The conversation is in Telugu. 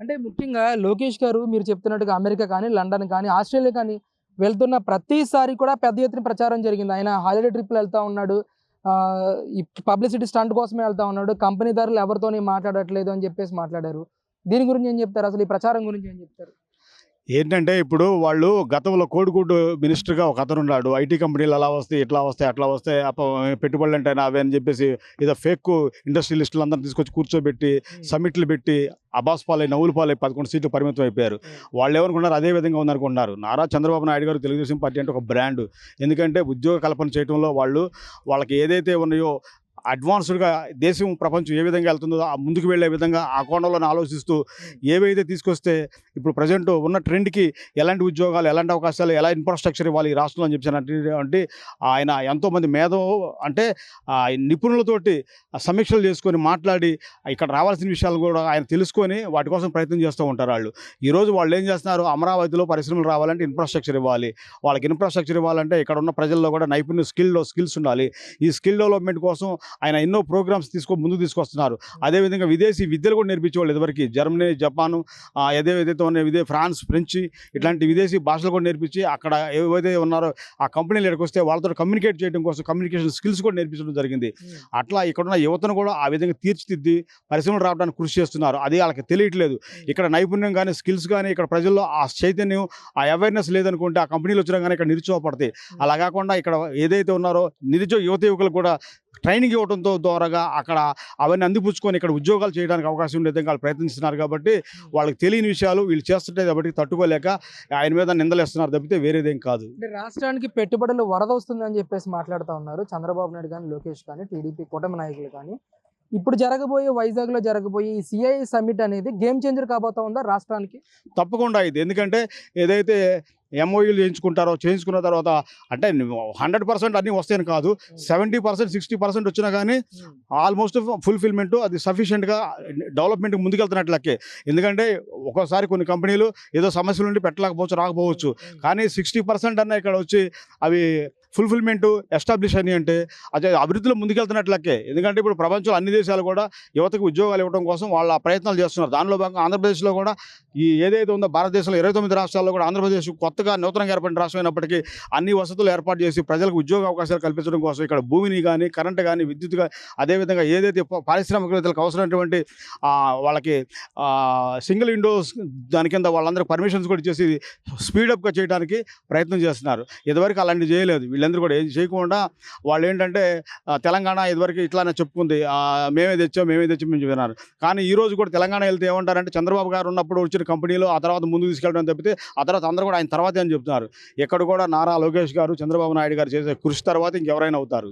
అంటే ముఖ్యంగా లోకేష్ గారు మీరు చెప్తున్నట్టుగా అమెరికా కానీ లండన్ కానీ ఆస్ట్రేలియా కానీ వెళ్తున్న ప్రతిసారి కూడా పెద్ద ఎత్తున ప్రచారం జరిగింది. ఆయన హాలిడే ట్రిప్లు వెళ్తా ఉన్నాడు. ఈ పబ్లిసిటీ స్టంట్ కోసమే వెళ్తా ఉన్నాడు. కంపెనీదారులు ఎవరితోనే మాట్లాడట్లేదు అని చెప్పేసి మాట్లాడారు. దీని గురించి ఏం చెప్తారు? అసలు ఈ ప్రచారం గురించి ఏం చెప్తారు? ఏంటంటే ఇప్పుడు వాళ్ళు గతంలో కోడిగుడ్డు మినిస్టర్గా ఒక అతను ఉన్నాడు. ఐటీ కంపెనీలు అలా వస్తాయి ఇట్లా వస్తాయి అట్లా వస్తాయి. అప్ప పెట్టుబడులు అంటే అవే అని చెప్పేసి ఏదో ఫేక్ ఇండస్ట్రియలిస్టులు అందరిని తీసుకొచ్చి కూర్చోబెట్టి సమ్మిట్లు పెట్టి అబాస్ పాలై నవ్వులు పాలై పదకొండు సీట్లు పరిమితం అయిపోయారు. వాళ్ళు ఏమనుకున్నారు అదే విధంగా ఉందనుకుంటున్నారు నారా చంద్రబాబు నాయుడు గారు తెలుగుదేశం పార్టీ అంటే ఒక బ్రాండ్. ఎందుకంటే ఉద్యోగ కల్పన చేయడంలో వాళ్ళు వాళ్ళకి ఏదైతే ఉన్నాయో అడ్వాన్స్డ్గా దేశం ప్రపంచం ఏ విధంగా వెళ్తుందో ఆ ముందుకు వెళ్ళే విధంగా ఆ కోణంలో ఆలోచిస్తూ ఏవైతే తీసుకొస్తే ఇప్పుడు ప్రజెంట్ ఉన్న ట్రెండ్కి ఎలాంటి ఉద్యోగాలు ఎలాంటి అవకాశాలు ఎలా ఇన్ఫ్రాస్ట్రక్చర్ ఇవ్వాలి ఈ రాష్ట్రంలో అని చెప్పి అంటే ఆయన ఎంతోమంది మేధో అంటే ఆ నిపుణులతోటి సమీక్షలు చేసుకొని మాట్లాడి ఇక్కడ రావాల్సిన విషయాలు కూడా ఆయన తెలుసుకొని వాటి కోసం ప్రయత్నం చేస్తూ ఉంటారు వాళ్ళు. ఈరోజు వాళ్ళు ఏం చేస్తున్నారు? అమరావతిలో పరిశ్రమలు రావాలంటే ఇన్ఫ్రాస్ట్రక్చర్ ఇవ్వాలి. వాళ్ళకి ఇన్ఫ్రాస్ట్రక్చర్ ఇవ్వాలంటే ఇక్కడ ఉన్న ప్రజల్లో కూడా నైపుణ్య స్కిల్లో స్కిల్స్ ఉండాలి. ఈ స్కిల్ డెవలప్మెంట్ కోసం ఆయన ఎన్నో ప్రోగ్రామ్స్ తీసుకో ముందుకు తీసుకొస్తున్నారు. అదేవిధంగా విదేశీ విద్యలు కూడా నేర్పించేవాళ్ళు ఇదివరకు. జర్మనీ జపాను ఏదే ఏదైతే ఉన్నాయి విదే ఫ్రాన్స్ ఫ్రెంచ్ ఇట్లాంటి విదేశీ భాషలు కూడా నేర్పించి అక్కడ ఏవైతే ఉన్నారో ఆ కంపెనీలు ఇక్కడికి వస్తే వాళ్ళతో కమ్యూనికేట్ చేయడం కోసం కమ్యూనికేషన్ స్కిల్స్ కూడా నేర్పించడం జరిగింది. అట్లా ఇక్కడ ఉన్న యువతను కూడా ఆ విధంగా తీర్చిదిద్ది పరిశ్రమలు రావడానికి కృషి చేస్తున్నారు. అది వాళ్ళకి తెలియట్లేదు. ఇక్కడ నైపుణ్యం కానీ స్కిల్స్ కానీ ఇక్కడ ప్రజల్లో ఆ చైతన్యం ఆ అవేర్నెస్ లేదనుకుంటే ఆ కంపెనీలు వచ్చినా కానీ ఇక్కడ నిరుత్సాహపడతాయి. అలా కాకుండా ఇక్కడ ఏదైతే ఉన్నారో నిరుద్యోగ యువత యువకులు కూడా ట్రైనింగ్ ఇవ్వడంతో ద్వారాగా అక్కడ అవన్నీ అందిపుచ్చుకొని ఇక్కడ ఉద్యోగాలు చేయడానికి అవకాశం ఉండే విధంగా వాళ్ళు ప్రయత్నిస్తున్నారు కాబట్టి వాళ్ళకి తెలియని విషయాలు వీళ్ళు చేస్తుంటే కాబట్టి తట్టుకోలేక ఆయన మీద నిందలేస్తున్నారు తప్పితే వేరేదేం కాదు. రాష్ట్రానికి పెట్టుబడులు వరద వస్తుందని చెప్పేసి మాట్లాడుతూ ఉన్నారు చంద్రబాబు నాయుడు కానీ లోకేష్ కానీ టీడీపీ కూటమి నాయకులు కానీ. ఇప్పుడు జరగబోయే వైజాగ్లో జరగబోయే ఈ సిఐ సమ్మిట్ అనేది గేమ్ చేంజర్ కాబోతా ఉందా రాష్ట్రానికి? తప్పకుండా ఇది. ఎందుకంటే ఏదైతే ఎంఓయూలు చేయించుకుంటారో చేయించుకున్న తర్వాత అంటే హండ్రెడ్ పర్సెంట్ అన్నీ వస్తాయని కాదు. సెవెంటీ పర్సెంట్ సిక్స్టీ పర్సెంట్ వచ్చినా కానీ ఆల్మోస్ట్ ఫుల్ఫిల్మెంట్ అది సఫిషియెంట్గా డెవలప్మెంట్ ముందుకెళ్తున్నట్లు లెక్కే. ఎందుకంటే ఒక్కోసారి కొన్ని కంపెనీలు ఏదో సమస్యలు ఉండి పెట్టలేకపోవచ్చు రాకపోవచ్చు. కానీ సిక్స్టీ పర్సెంట్ అన్న ఇక్కడ వచ్చి అవి ఫుల్ఫిల్మెంట్ ఎస్టాబ్లిష్ అని అంటే అదే అభివృద్ధిలో ముందుకెళ్తున్నట్లకే ఎందుకంటే ఇప్పుడు ప్రపంచంలో అన్ని దేశాలు కూడా యువతకు ఉద్యోగాలు ఇవ్వడం కోసం వాళ్ళ ప్రయత్నాలు చేస్తున్నారు. దానిలో భాగంగా ఆంధ్రప్రదేశ్లో కూడా ఈ ఏదైతే ఉందో భారతదేశంలో ఇరవై తొమ్మిది రాష్ట్రాల్లో కూడా ఆంధ్రప్రదేశ్ కొత్తగా నూతనంగా ఏర్పడిన రాష్ట్రం అయినప్పటికీ అన్ని వసతులు ఏర్పాటు చేసి ప్రజలకు ఉద్యోగ అవకాశాలు కల్పించడం కోసం ఇక్కడ భూమిని కానీ కరెంటు కానీ విద్యుత్ కానీ అదేవిధంగా ఏదైతే ప- పారిశ్రామికవేత్తలకు అవసరమైనటువంటి వాళ్ళకి సింగిల్ విండోస్ దాని కింద వాళ్ళందరికీ పర్మిషన్స్ కూడా ఇచ్చేసి స్పీడప్గా చేయడానికి ప్రయత్నం చేస్తున్నారు. ఇదివరకు అలాంటివి చేయలేదు. వీళ్ళందరూ కూడా ఏం చేయకుండా వాళ్ళు ఏంటంటే తెలంగాణ ఇదివరకు ఇట్లానే చెప్పుకుంది మేమే తెచ్చాం మేమే తెచ్చాం మేము చెప్పినారు. కానీ ఈ రోజు కూడా తెలంగాణ వెళ్తే ఏమంటారంటే చంద్రబాబు గారు ఉన్నప్పుడు వచ్చిన కంపెనీలు ఆ తర్వాత ముందుకు తీసుకెళ్ళడం తప్పితే ఆ తర్వాత అందరూ కూడా ఆయన తర్వాతే అని చెప్తున్నారు. ఎక్కడ కూడా నారా లోకేష్ గారు చంద్రబాబు నాయుడు గారు చేసే కృషి తర్వాత ఇంకెవరైనా అవుతారు.